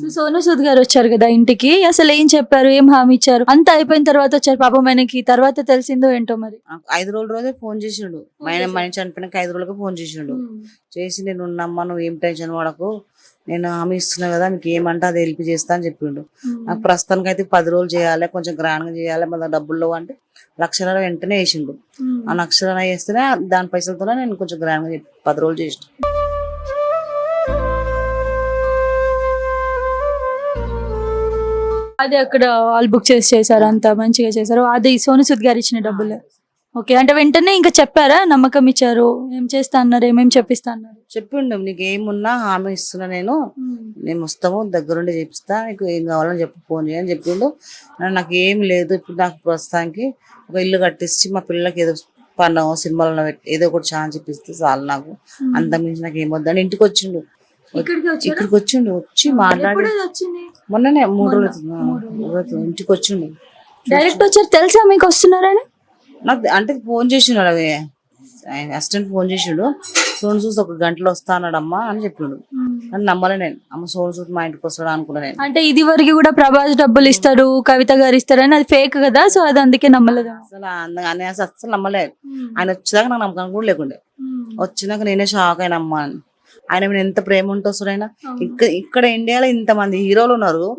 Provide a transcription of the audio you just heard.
So Sonu Sood గారు వచ్చారు కదా ఇంటికి. అసలు ఏం చెప్పారు? ఏం హామీ ఇచ్చారు? అంత అయిపోయిన తర్వాత వచ్చారు పాపం ఆయనకి తర్వాత తెలిసిందో ఏంటో మరి? ఐదు రోజుల రోజే ఫోన్ చేసిండు. ఆయన మనిషి చనిపోయినాక ఐదు రోజులకి ఫోన్ చేసిండు. చేసి నేను ఉన్నమ్మా నువ్వు ఏం టెన్షన్ పడకు. నేను హామీ ఇస్తున్నా కదా మీకు ఏమంటే అది హెల్ప్ చేస్తా అని చెప్పిండు. నాకు ప్రస్తుతానికి అయితే పది రోజులు చేయాలి కొంచెం గ్రాండ్గా చేయాలి మన డబ్బుల్లో అంటే లక్షల వెంటనే వేసిండు. ఆ లక్షల వేస్తేనే దాని పైసలతోనే నేను కొంచెం గ్రాండ్గా చెప్పి పది రోజులు చేసిన. అది అక్కడ వాళ్ళు బుక్ చేసి చేశారు అంత మంచిగా చేశారు. అది సోను సూద్ గారు ఇచ్చిన డబ్బులు. ఓకే అంటే వెంటనే ఇంకా చెప్పారా? నమ్మకం ఇచ్చారు. ఏం చేస్తా అన్నారు? ఏమేం చెప్పిస్తా అన్నారు? చెప్పిండు నీకు ఏమున్నా హామీ ఇస్తున్నా నేను. నేను వస్తాము దగ్గరుండి చేపిస్తా. నీకు ఏం కావాలని చెప్పి ఫోన్ చేయని చెప్పిండు. నాకు ఏం లేదు. ఇప్పుడు నాకు ప్రస్తుతానికి ఒక ఇల్లు కట్టించి మా పిల్లలకి ఏదో పన్ను సినిమాలను పెట్టి ఏదో ఒకటి చాలా చెప్పిస్తే చాలు నాకు. అంత మించి నాకు ఏమొద్దని ఇంటికి వచ్చిండు ఇక్కడికి వచ్చిండు. వచ్చి మాట్లాడి మొన్ననే మూడు రోజులు. ఇంటికి వచ్చిండు. డైరెక్ట్ వచ్చారు తెలుసా మీకు వస్తున్నారని? నాకు అంటే ఫోన్ చేసిండు అవి ఆయన అసిస్టెంట్ ఫోన్ చేసిండు. సోను చూసి ఒక గంటలో వస్తా అన్నాడమ్మా అని చెప్పిండు కానీ నమ్మలే నేను. అమ్మ సోను చూసి మా ఇంటికి వస్తాడా అనుకున్నా నేను. అంటే ఇది వరకు కూడా ప్రభాస్ డబ్బులు ఇస్తాడు కవిత గారు ఇస్తారని అది ఫేక్ కదా? సో అది అందుకే నమ్మలేదు? అసలు అన్న- అనేసి అస్సలు నమ్మలే. ఆయన వచ్చేదాకా నాకు నమ్మకం కూడా లేకుండే. వచ్చినాక నేనే షాక్ అయిన అమ్మ అని. ఆయన మీద ఎంత ప్రేమ ఉంటే వస్తాడు ఆయన. ఇక్కడ ఇక్కడ ఇండియాలో ఇంత మంది హీరోలు ఉన్నారు.